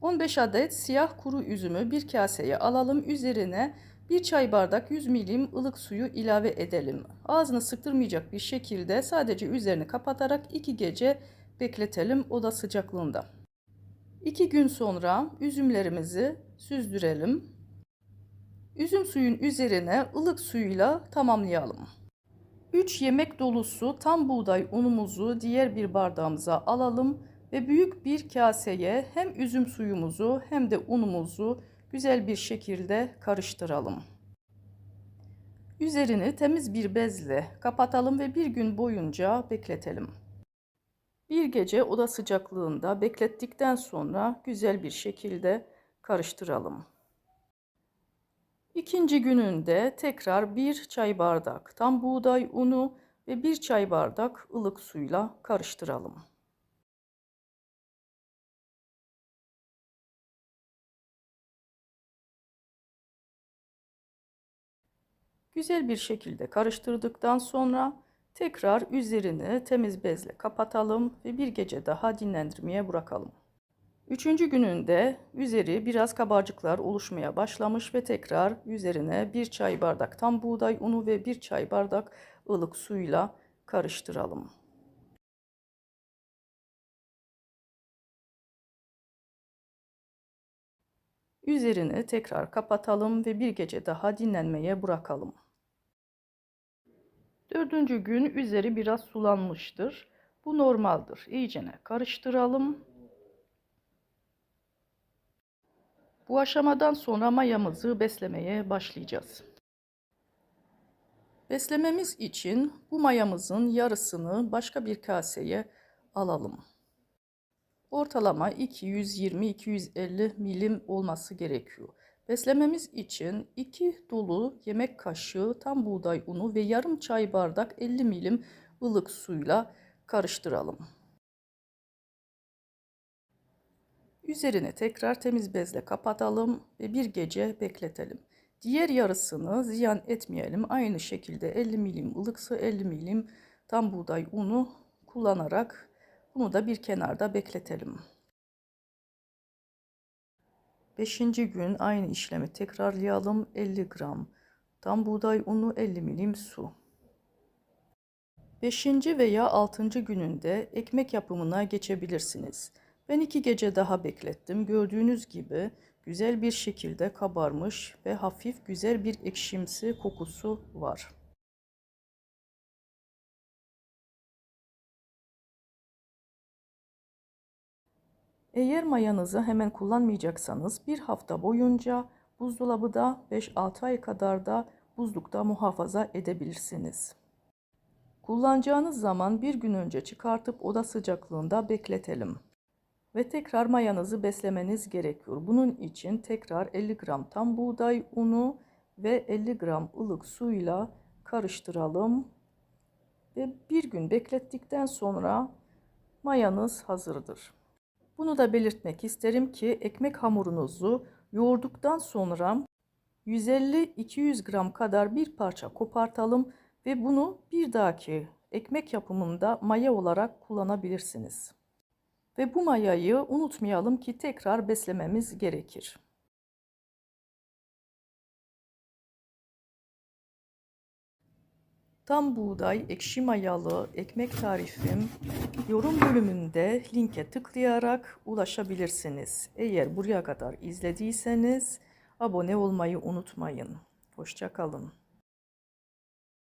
15 adet siyah kuru üzümü bir kaseye alalım. Üzerine bir çay bardak 100 milim ılık suyu ilave edelim. Ağzını sıktırmayacak bir şekilde sadece üzerini kapatarak 2 gece bekletelim oda sıcaklığında. 2 gün sonra üzümlerimizi süzdürelim. Üzüm suyun üzerine ılık suyuyla tamamlayalım. 3 yemek dolusu tam buğday unumuzu diğer bir bardağımıza alalım ve büyük bir kaseye hem üzüm suyumuzu hem de unumuzu güzel bir şekilde karıştıralım. Üzerini temiz bir bezle kapatalım ve bir gün boyunca bekletelim. Bir gece oda sıcaklığında beklettikten sonra güzel bir şekilde karıştıralım. İkinci gününde tekrar bir çay bardak tam buğday unu ve bir çay bardak ılık suyla karıştıralım. Güzel bir şekilde karıştırdıktan sonra tekrar üzerini temiz bezle kapatalım ve bir gece daha dinlendirmeye bırakalım. Üçüncü gününde üzeri biraz kabarcıklar oluşmaya başlamış ve tekrar üzerine bir çay bardak tam buğday unu ve bir çay bardak ılık suyla karıştıralım. Üzerini tekrar kapatalım ve bir gece daha dinlenmeye bırakalım. Dördüncü gün üzeri biraz sulanmıştır. Bu normaldir. İyicene karıştıralım. Bu aşamadan sonra mayamızı beslemeye başlayacağız. Beslememiz için bu mayamızın yarısını başka bir kaseye alalım. Ortalama 220-250 milim olması gerekiyor. Beslememiz için 2 dolu yemek kaşığı tam buğday unu ve yarım çay bardak 50 milim ılık suyla karıştıralım. Üzerine tekrar temiz bezle kapatalım ve bir gece bekletelim. Diğer yarısını ziyan etmeyelim. Aynı şekilde 50 milim ılık su, 50 milim tam buğday unu kullanarak bunu da bir kenarda bekletelim. Beşinci gün aynı işlemi tekrarlayalım. 50 gram tam buğday unu 50 milim su. Beşinci veya altıncı gününde ekmek yapımına geçebilirsiniz. Ben iki gece daha beklettim. Gördüğünüz gibi güzel bir şekilde kabarmış ve hafif güzel bir ekşimsi kokusu var. Eğer mayanızı hemen kullanmayacaksanız bir hafta boyunca buzdolabıda 5-6 ay kadar da buzlukta muhafaza edebilirsiniz. Kullanacağınız zaman bir gün önce çıkartıp oda sıcaklığında bekletelim. Ve tekrar mayanızı beslemeniz gerekiyor. Bunun için tekrar 50 gram tam buğday unu ve 50 gram ılık suyla karıştıralım. Ve bir gün beklettikten sonra mayanız hazırdır. Bunu da belirtmek isterim ki ekmek hamurunuzu yoğurduktan sonra 150-200 gram kadar bir parça kopartalım ve bunu bir dahaki ekmek yapımında maya olarak kullanabilirsiniz. Ve bu mayayı unutmayalım ki tekrar beslememiz gerekir. Tam buğday ekşi mayalı ekmek tarifim yorum bölümünde linke tıklayarak ulaşabilirsiniz. Eğer buraya kadar izlediyseniz abone olmayı unutmayın. Hoşçakalın.